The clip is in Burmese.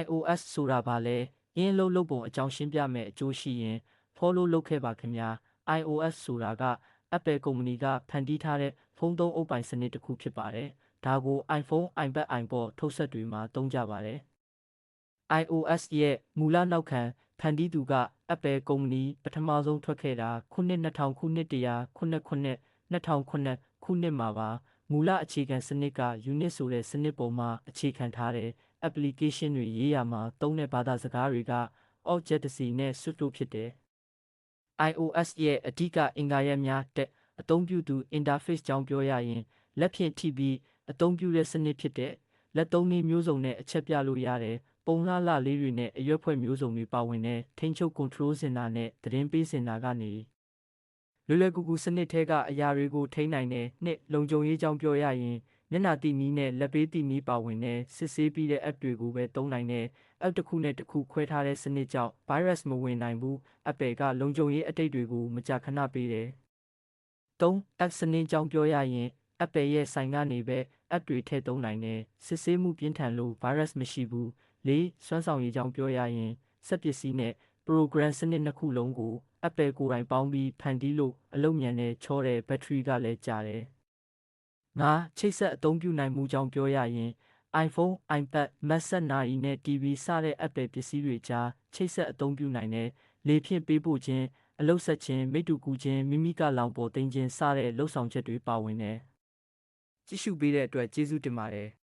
iOS ဆိုတာဘာလဲအင်းလုံးလုံးပုံအကြောင်းရှင်းပြမယ်အကျိုးရှိရင် follow လုပ်ခဲ့ပါခင်ဗျာ iOS ဆိုတာက Apple ကုမ္ပဏီကဖန်တီးထားတဲ့ဖုန်းသုံးအုပ်ပိုင်စနစ်တစ်ခုဖြစ်ပါတယ်ဒါကို iPhone, iPad, iPod ထုတ်စက်တွေမှာသုံးကြပါတယ် iOS ရဲ့မူလနောက်ခံဖန်တီးသူက Apple ကုမ္ပဏီပထမဆုံးထွက်ခဲ့တာခုနှစ်2000ခုနှစ်တရာခုနှစ်ခုနှစ်2009ခုနှစ်မှာပါမူလအခြေခံစနစ်က Unix ဆိုတဲ့စနစ်ပေါ်မှာအခြေခံထားတဲ့ application တွေရေးရမှာသုံးတဲ့ဘာသာစကားတွေက Objective-C နဲ့ Suite တို့ဖြစ်တယ် iOS ရဲ့အဓိကအင်္ဂါရပ်များတဲ့အသုံးပြုသူ interface ကြောင်းပြောရရင်လက်ဖြင့်ထိပြီးအသုံးပြုတဲ့စနစ်ဖြစ်တဲ့လက်သုံးနည်းမျိုးစုံနဲ့အချက်ပြလို့ရတယ်ပုံလှလှလေးတွေနဲ့အရွက်ဖွဲ့မျိုးစုံတွေပါဝင်တဲ့ထိန်းချုပ် control စင်တာနဲ့သတင်းပေးစင်တာကနေလွယ်လွယ်ကူကူစနစ်ထဲကအရာတွေကိုထိန်းနိုင်တဲ့နှစ်လုံခြုံရေးကြောင်းပြောရရင် မျက်နှာတိနည်းနဲ့လက်ပေးတိနည်းပါဝင်တဲ့စစ်ဆေးပြီးတဲ့ app တွေကိုပဲသုံးနိုင်တဲ့ app တစ်ခုနဲ့တစ်ခုခွဲထားတဲ့စနစ်ကြောင့် virus မဝင်နိုင်ဘူး Apple ကလုံခြုံရေးအတိတ်တွေကိုမကြာခဏပေးတယ် 3. app စနစ်ကြောင်းပြောရရင် Apple ရဲ့ဆိုင်ကနေပဲ app တွေထည့်သုံးနိုင်တယ်စစ်ဆေးမှုပြင်းထန်လို့ virus မရှိဘူး 4. စွမ်းဆောင်ရည်ကြောင်းပြောရရင်စက်ပစ္စည်းနဲ့ program စနစ်နှစ်ခုလုံးကို Apple ကိုယ်တိုင်ပေါင်းပြီးဖန်တီးလို့အလုပ်မြန်တဲ့ချောတဲ့ဘက်ထရီကလည်းကြာတယ် ငါချိတ်ဆက်အသုံးပြုနိုင်မှုကြောင်းပြောရရင် iPhone, iPad, Mac စက်နာရီနဲ့ TV စတဲ့ Apple ပစ္စည်းတွေကြားချိတ်ဆက်အသုံးပြုနိုင်တယ်။လေဖြင့်ပေးပို့ခြင်း၊အလုပ်ဆက်ခြင်း၊မိတ္တူကူခြင်း၊မိမိကလောင်ပေါ်သိမ်းခြင်းစတဲ့လှုပ်ဆောင်ချက်တွေပါဝင်တယ်။ကြည့်ရှုပေးတဲ့အတွက်ကျေးဇူးတင်ပါတယ်။